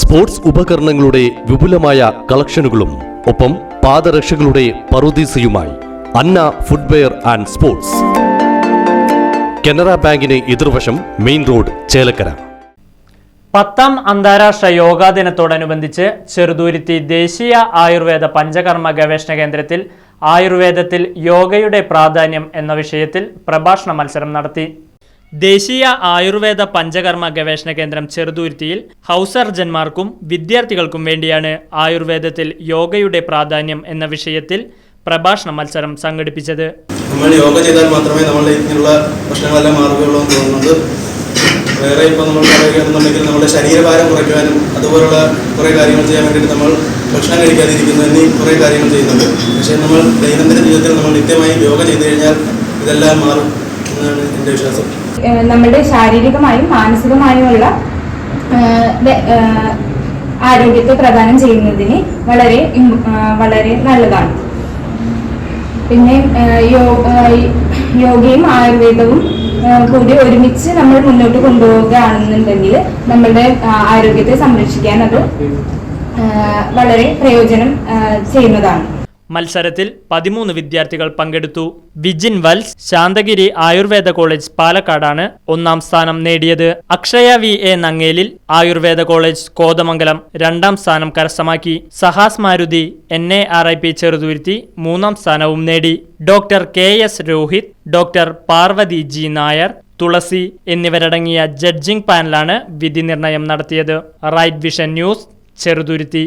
Sports ഉപകരണങ്ങളുടെ വിപുലമായ കളക്ഷനുകളും ഒപ്പം പാദരക്ഷകളുടെ പറുദീസയുമായി Anna footwear and sports. Canara ബാങ്കിന് എതിർവശം മെയിൻ റോഡ് ചേലക്കര. പത്താം അന്താരാഷ്ട്ര യോഗാ ദിനത്തോടനുബന്ധിച്ച് ചെറുതുരുത്തി ദേശീയ ആയുർവേദ പഞ്ചകർമ്മ ഗവേഷണ കേന്ദ്രത്തിൽ ആയുർവേദത്തിൽ യോഗയുടെ പ്രാധാന്യം എന്ന വിഷയത്തിൽ പ്രഭാഷണ മത്സരം നടത്തി. ദേശീയ ആയുർവേദ പഞ്ചകർമ്മ ഗവേഷണ കേന്ദ്രം ചെറുതുരുത്തിയിൽ ഹൗസ് സർജന്മാർക്കും വിദ്യാർത്ഥികൾക്കും വേണ്ടിയാണ് ആയുർവേദത്തിൽ യോഗയുടെ പ്രാധാന്യം എന്ന വിഷയത്തിൽ പ്രഭാഷണ മത്സരം സംഘടിപ്പിച്ചത്. നമ്മൾ യോഗ ചെയ്താൽ മാത്രമേ നമ്മളുടെ ഇങ്ങനെയുള്ള പ്രശ്നങ്ങളെല്ലാം മാറുകയുള്ളൂ എന്ന് തോന്നുന്നുണ്ട്. വേറെ ഇപ്പോൾ നമ്മൾ പറയുകയാണെന്നുണ്ടെങ്കിൽ നമ്മുടെ ശരീരഭാരം കുറയ്ക്കുവാനും അതുപോലുള്ള കുറേ കാര്യങ്ങൾ ചെയ്യാൻ വേണ്ടിയിട്ട് നമ്മൾ ഭക്ഷണം കഴിക്കാതിരിക്കുന്നു എന്നീ കുറേ കാര്യങ്ങൾ ചെയ്യുന്നുണ്ട്. പക്ഷേ നമ്മൾ ദൈനംദിന ജീവിതത്തിൽ നമ്മൾ നിത്യമായി യോഗ ചെയ്തു കഴിഞ്ഞാൽ ഇതെല്ലാം മാറും എന്നാണ് എന്റെ വിശ്വാസം. നമ്മുടെ ശാരീരികമായും മാനസികമായുമുള്ള ആരോഗ്യത്തെ പ്രദാനം ചെയ്യുന്നതിന് വളരെ വളരെ നല്ലതാണ്. പിന്നെ യോഗയും ആയുർവേദവും കൂടി ഒരുമിച്ച് നമ്മൾ മുന്നോട്ട് കൊണ്ടുപോവുകയാണെന്നുണ്ടെങ്കിൽ നമ്മളുടെ ആ, ആരോഗ്യത്തെ സംരക്ഷിക്കാൻ അത് വളരെ പ്രയോജനം ചെയ്യുന്നതാണ്. മത്സരത്തിൽ പതിമൂന്ന് വിദ്യാർത്ഥികൾ പങ്കെടുത്തു. വിജിൻ വൽസ് ശാന്തഗിരി ആയുർവേദ കോളേജ് പാലക്കാടാണ് ഒന്നാം സ്ഥാനം നേടിയത്. Akshaya V A Nangelil Ayurveda college Kothamangalam രണ്ടാം സ്ഥാനം കരസ്ഥമാക്കി. Sahas Maruti N A R I P Cheruthuruthy മൂന്നാം സ്ഥാനവും നേടി. Doctor K S Rohit doctor Parvathy G Nair Thulasi എന്നിവരടങ്ങിയ ജഡ്ജിംഗ് പാനലാണ് വിധി നിർണയം നടത്തിയത്. Right vision news Cheruthuruthy.